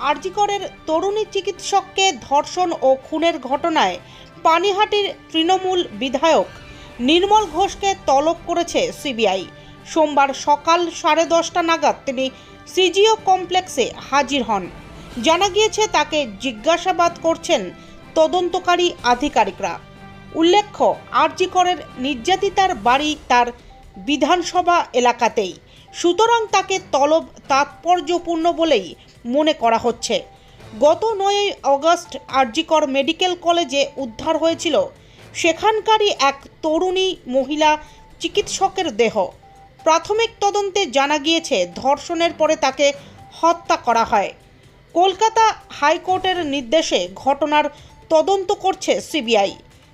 আরজিকরের তরুণী চিকিৎসককে ধর্ষণ ও খুনের ঘটনায় পানিহাটির তৃণমূল বিধায়ক নির্মল ঘোষকে তলব করেছে সিবিআই। সোমবার সকাল সাড়ে দশটা নাগাদ তিনি সিজিও কমপ্লেক্সে হাজির হন। জানা গিয়েছে, তাকে জিজ্ঞাসাবাদ করছেন তদন্তকারী আধিকারিকরা। উল্লেখ্য, আরজিকরের নির্যাতিতার বাড়ি তার বিধানসভা এলাকাতেই। সুতরাং তাকে তলব তাৎপর্যপূর্ণ বলেই মনে করা হচ্ছে। গত নয়ই অগস্ট আরজিকর মেডিকেল কলেজে উদ্ধার হয়েছিল সেখানকারই এক তরুণী মহিলা চিকিৎসকের দেহ। প্রাথমিক তদন্তে জানা গিয়েছে, ধর্ষণের পরে তাকে হত্যা করা হয়। কলকাতা হাইকোর্টের নির্দেশে ঘটনার তদন্ত করছে সিবিআই।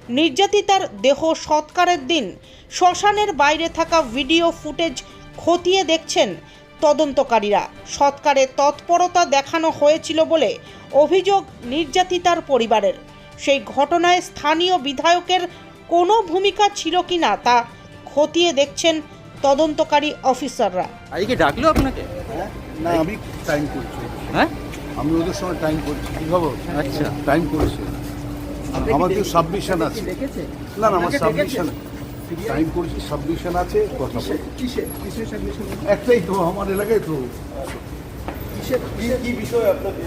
নির্যাতিতার দেহ সৎকারের দিন, শ্মশানের বাইরে থাকা ভিডিও ফুটেজ খতিয়ে দেখছেন তদন্তকারীরা। সৎকারে তৎপরতা দেখানো হয়েছিল বলে অভিযোগ নির্যাতিতার পরিবারের। সেই ঘটনায় স্থানীয় বিধায়কের কোনো ভূমিকা ছিল কিনা তা খতিয়ে দেখছেন তদন্তকারী অফিসাররা। আজকে ডাকলো আপনাকে? হ্যাঁ? না আমি টাইম করছি। হ্যাঁ? আমি ওদের সঙ্গে টাইম করছি। কি খবর? আচ্ছা। টাইম করেছি। আমার কিছু সাবমিশন আছে। না না আমার সাবমিশন টাইম করেছি সাবমিশন আছে কথা। একটাই তো আমার এলাকায় তো। কি বিষয় আপনাকে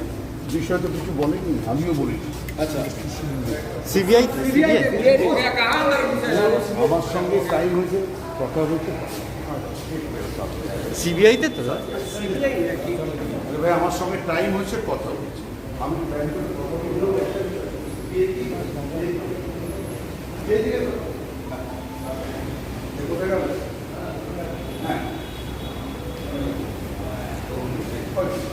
বিষয় তো কিছু বলেনি আমিও বলিনি। CBI CBI? আমার সঙ্গে টাইম হয়েছে কথা হয়েছে। সিবিআইতে তো? ভাই আমার সঙ্গে টাইম হয়েছে কথা হয়েছে। আমি টাইম Open.